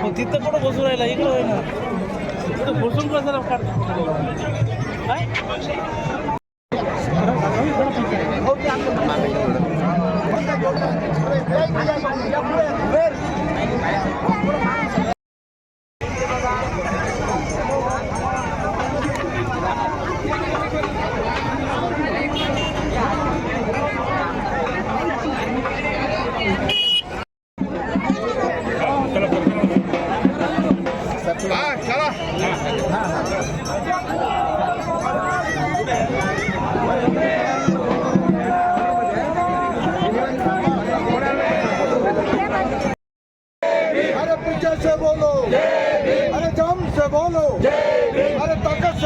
मग तिथं पण बसून राहिला? इकडं ना. तिथं बसून कशाला काय?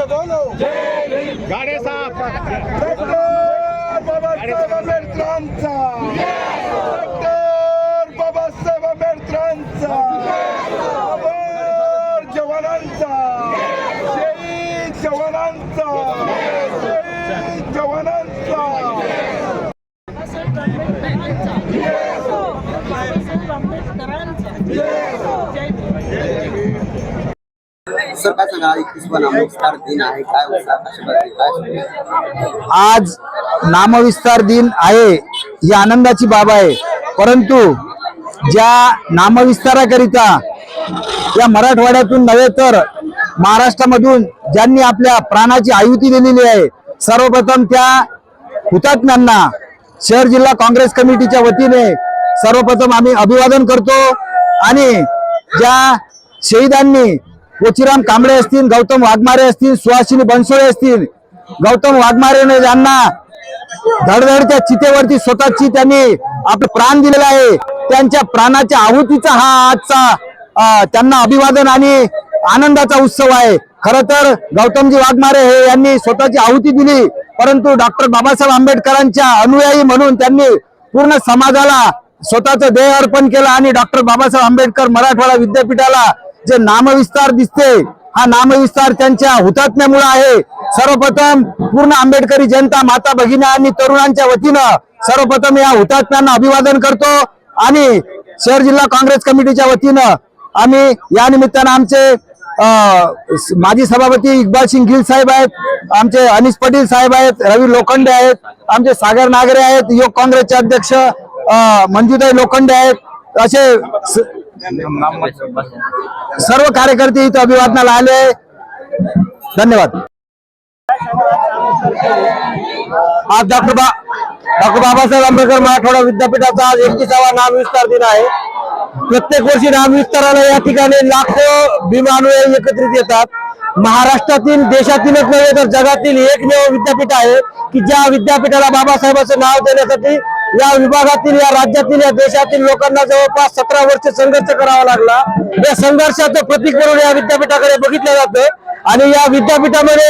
गाडे साहेब डॉक्टर बाबासाहेब आंबेडकरांचा डॉक्टर बाबासाहेब आंबेडकरांचा अमर जवानांचा शहीद जवानांचा शहीद जवानांचा सर काय सांगा एकतीसवा नामविस्तार दिन आहे काय काय आज नामविस्तार दिन आहे ही आनंदाची बाब आहे. परंतु ज्या नामविस्ताराकरिता या मराठवाड्यातून नव्हे तर महाराष्ट्रामधून ज्यांनी आपल्या प्राणाची आयुती दिलेली आहे सर्वप्रथम त्या हुतात्म्यांना शहर जिल्हा काँग्रेस कमिटीच्या वतीने सर्वप्रथम आम्ही अभिवादन करतो. आणि ज्या शहीदांनी पोचीराम कांबळे असतील गौतम वाघमारे असतील सुहासिनी बनसोडे असतील गौतम वाघमारेने ज्यांना धडधडच्या चितेवरती स्वतःची त्यांनी आपलं प्राण दिलेला आहे. त्यांच्या प्राणाच्या आहुतीचा हा आजचा त्यांना अभिवादन आणि आनंदाचा उत्सव आहे. खर तर गौतमजी वाघमारे हे यांनी स्वतःची आहुती दिली परंतु डॉक्टर बाबासाहेब आंबेडकरांच्या अनुयायी म्हणून त्यांनी पूर्ण समाजाला स्वतःचं देह अर्पण केलं आणि डॉक्टर बाबासाहेब आंबेडकर मराठवाडा विद्यापीठाला जे नामविस्तार दिसते हा नामविस्तार त्यांच्या हुतात्म्यामुळे आहे. सर्वप्रथम पूर्ण आंबेडकरी जनता माता भगिनी आणि तरुणांच्या वतीनं सर्वप्रथम या हुतात्म्यांना अभिवादन करतो आणि शहर जिल्हा काँग्रेस कमिटीच्या वतीनं आम्ही या निमित्तानं आमचे माजी सभापती इक्बाल सिंग गिल साहेब आहेत आमचे अनिस पटेल साहेब आहेत रवी लोखंडे आहेत आमचे सागर नागरे आहेत योग काँग्रेसचे अध्यक्ष अं, मंजुताई लोखंडे आहेत असे सर्व कार्यकर्ते इथं अभिवादनाला आले धन्यवाद. आज डॉक्टर बा डॉक्टर बाबासाहेब आंबेडकर मराठवाडा विद्यापीठाचा आज एकतीसावा नामविस्तार दिन आहे. प्रत्येक वर्षी नामविस्ताराला या ठिकाणी लाखो भीमानुयायी एकत्रित येतात. महाराष्ट्रातील देशातीलच नव्हे तर जगातील एकमेव विद्यापीठ आहे की ज्या विद्यापीठाला बाबासाहेबांचं नाव देण्यासाठी या विभागातील या राज्यातील या देशातील लोकांना जवळपास सतरा वर्ष संघर्ष करावा लागला. या संघर्षाचं प्रतीक म्हणून या विद्यापीठाकडे बघितलं जातं. आणि या विद्यापीठामध्ये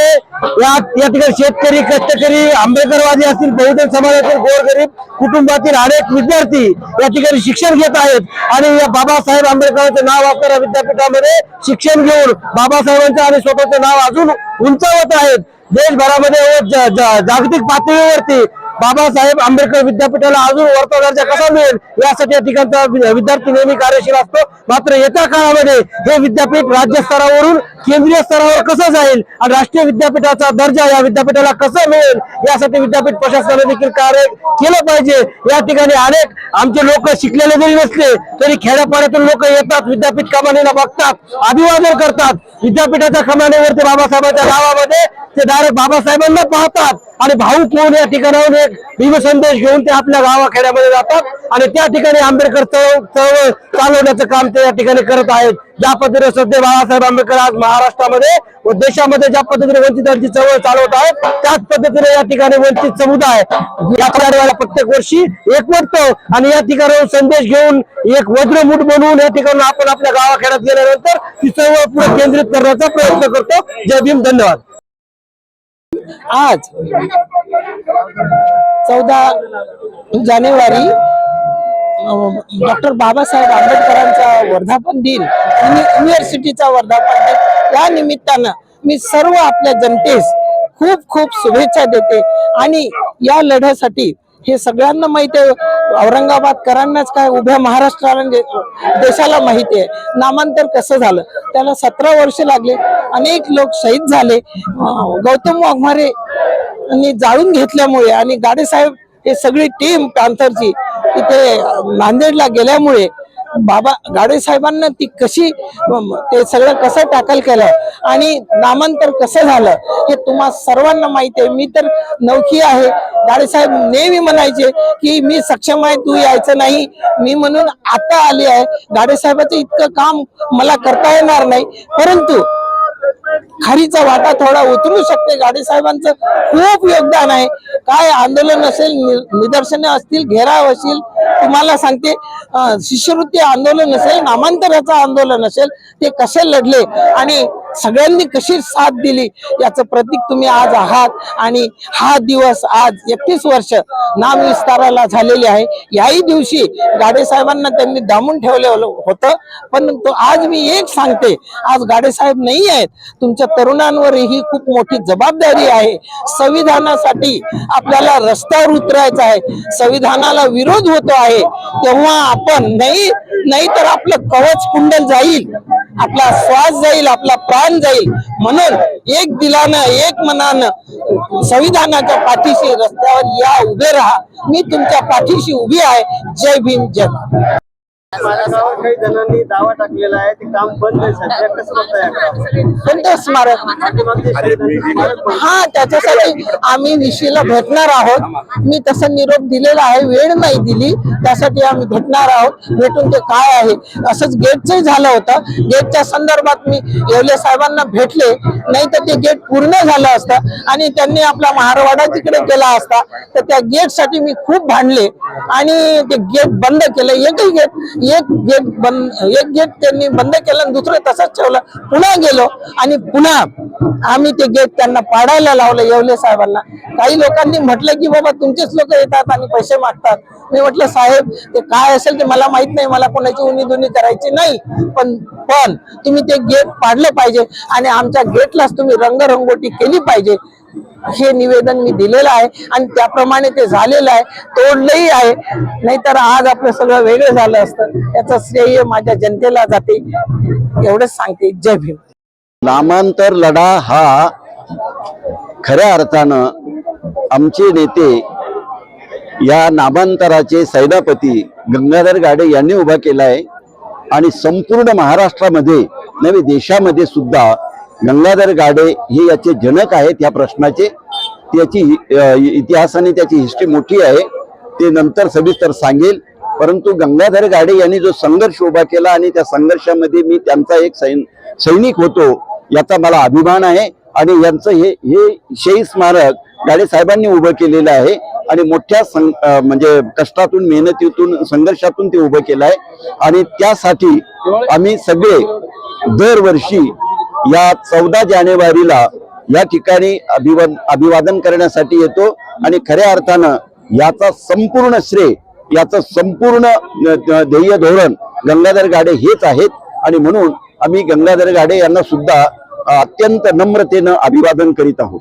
या या ठिकाणी शेतकरी कष्टकरी आंबेडकरवादी असतील बहुजन समाजातील गोरगरीब कुटुंबातील अनेक विद्यार्थी या ठिकाणी शिक्षण घेत आहेत. आणि या बाबासाहेब आंबेडकरांचं नाव असणाऱ्या विद्यापीठामध्ये शिक्षण घेऊन बाबासाहेबांचं आणि स्वतःचं नाव अजून उंचावत आहेत. देशभरामध्ये जागतिक पातळीवरती बाबासाहेब आंबेडकर विद्यापीठाला अजून वरचा दर्जा कसा मिळेल? यासाठी या ठिकाणचा विद्यार्थी नेहमी कार्यशील असतो. मात्र येत्या काळामध्ये हे विद्यापीठ राज्य स्तरावरून केंद्रीय स्तरावर कसं जाईल आणि राष्ट्रीय विद्यापीठाचा दर्जा या विद्यापीठाला कसा मिळेल? यासाठी विद्यापीठ प्रशासनाने देखील कार्य केलं पाहिजे. या ठिकाणी अनेक आमचे लोक शिकलेले जरी नसले तरी खेड्यापाड्यातून लोक येतात विद्यापीठ कमानीला बघतात अभिवादन करतात. विद्यापीठाच्या कमानीवरती बाबासाहेबांच्या नावामध्ये ते डायरेक्ट बाबासाहेबांना पाहतात. आणि भाऊ कोण या ठिकाणाहून? एक भीमसंदेश घेऊन ते आपल्या गावाखेड्यामध्ये जातात. आणि त्या ठिकाणी आंबेडकर चळवळ चळवळ चालवण्याचं काम ते या ठिकाणी करत आहेत. ज्या पद्धतीने सध्या बाबासाहेब आंबेडकर आज महाराष्ट्रामध्ये व देशामध्ये ज्या पद्धतीने वंचितांची चळवळ चालवत आहेत त्याच पद्धतीने या ठिकाणी वंचित समुदाय या कार्यालयाला प्रत्येक वर्षी एकवटतो आणि या ठिकाणाहून संदेश घेऊन एक वज्रमूठ बनवून या ठिकाणी आपण आपल्या गावाखेड्यात गेल्यानंतर ती चळवळ पुढे केंद्रित करण्याचा प्रयत्न करतो. जय भीम धन्यवाद. आज चौदा जानेवारी डॉक्टर बाबासाहेब आंबेडकरांचा वर्धापन दिन युनि- युनिव्हर्सिटीचा वर्धापन दिन या निमित्तानं मी सर्व आपल्या जनतेस खूप खूप शुभेच्छा देते आणि या लढ्यासाठी हे सगळ्यांना माहिती आहे. औरंगाबादकरांनाच काय उभ्या महाराष्ट्राला देशाला माहिती आहे. नामांतर कसं झालं? त्याला सतरा वर्ष लागले. अनेक लोक शहीद झाले. गौतम वाघमारे जाळून घेतल्यामुळे आणि गाडेसाहेब हे सगळी टीम पॅन्थरची तिथे नांदेडला गेल्यामुळे बाबा गाडे साहेबांना ती कशी ते सगळं कसं टॅकल केलं आणि नामांतर कसं झालं हे तुम्हा सर्वांना माहिती आहे. मी तर नौकी आहे. गाडे साहेब नेहमी म्हणायचे की मी सक्षम आहे तू यायचं नाही. मी म्हणून आता आली आहे. गाडे साहेबाचं इतकं काम मला करता येणार नाही. परंतु खारीचा वाटा थोडा उतरू शकते. गाडी साहेबांचं खूप योगदान आहे. काय आंदोलन असेल नि- निदर्शने असतील घेराव असेल तुम्हाला सांगते शिष्यवृत्ती आंदोलन असेल नामांतराचं आंदोलन असेल ते कसे लढले आणि सगळ्यांनी कशी साथ दिली याचं प्रतीक तुम्ही आज आहात. आणि हा दिवस आज एकतीस वर्ष नाम विस्ताराला झालेले आहे. याही दिवशी गाडे साहेबांना त्यांनी दामून ठेवले होतं. पण तो आज मी एक सांगते आज गाडे साहेब नाही आहेत. तुमच्या तरुणांवर ही खूप मोठी जबाबदारी आहे. संविधानासाठी आपल्याला रस्त्यावर उतरायचं आहे. संविधानाला विरोध होतो आहे. तेव्हा आपण नाही नाही तर आपलं कवच कुंडल जाईल. आपला श्वास जाईल आपला प्राण जाईल म्हणून एक दिलानं एक मनानं संविधानाच्या पाठीशी रस्त्यावर या उभे राहा. मी तुमच्या पाठीशी उभी आहे. जय भीम जय भारत. माझ्या गावात काही जणांनी दावा टाकलेला आहे ते काम बंद आहे सध्या. कसं बघता या गावात? कोणतं स्मारक. हा त्याच्यासाठी आम्ही निशीला भेटणार आहोत. मी तसा निरोप दिलेला आहे वेळ नाही दिली. त्यासाठी आम्ही भेटणार आहोत. भेटून ते काय आहे? असंच गेटचंही झालं होतं. गेटच्या संदर्भात मी येवले साहेबांना भेटले. नाही तर ते गेट पूर्ण झालं असतं आणि त्यांनी आपला महारवाडा तिकडे केला असता. तर त्या गेटसाठी मी खूप भांडले. आणि ते गेट बंद केलं. एकही गेट एक गेट बंद एक गेट त्यांनी बंद केलं आणि दुसरं तसंच ठेवलं पुन्हा गेलो आणि पुन्हा आम्ही ते गेट त्यांना पाडायला लावलं येवले साहेबांना. काही लोकांनी म्हटलं की बाबा तुमचेच लोक येतात आणि पैसे मागतात. मी म्हटलं साहेब ते काय असेल ते मला माहीत नाही मला कोणाची उनी दुनी करायची नाही. पण पण तुम्ही ते गेट पाडलं पाहिजे आणि आमच्या गेटलाच तुम्ही रंगरंगोटी केली पाहिजे. हे निवेदन मी दिलेलं आहे आणि त्याप्रमाणे ते झालेलं आहे. तोडलंही आहे. नाहीतर आज आपलं सगळं वेगळं झालं असतं. याचं श्रेय माझ्या जनतेला जाते. एवढंच सांगते. जय भीम. नामांतर लढा हा खऱ्या अर्थानं आमचे नेते या नामांतराचे सैनापती गंगाधर गाडे यांनी उभा केला आहे आणि संपूर्ण महाराष्ट्रामध्ये नवे देशामध्ये सुद्धा गंगाधर गाडे हे याचे जनक आहेत या प्रश्नाचे. त्याची इतिहासाने त्याची हिस्ट्री मोठी आहे. ते नंतर सविस्तर सांगेल. परंतु गंगाधर गाडे यांनी जो संघर्ष उभा केला आणि त्या संघर्षामध्ये मी त्यांचा एक सैन सैनिक होतो याचा मला अभिमान आहे. आणि यांचं हे हे शही स्मारक गाडे साहेबांनी उभं केलेलं आहे. आणि मोठ्या सं म्हणजे कष्टातून मेहनतीतून संघर्षातून ते उभं केलं आहे. आणि त्यासाठी आम्ही सगळे दरवर्षी या चौदा जानेवारीला या ठिकाणी अभिवाद अभिवादन करण्यासाठी येतो आणि खऱ्या अर्थानं याचा संपूर्ण श्रेय याचं संपूर्ण ध्येय धोरण गंगाधर गाडे हेच आहेत. आणि म्हणून आम्ही गंगाधर गाडे यांना सुद्धा अत्यंत नम्रतेनं अभिवादन करीत आहोत.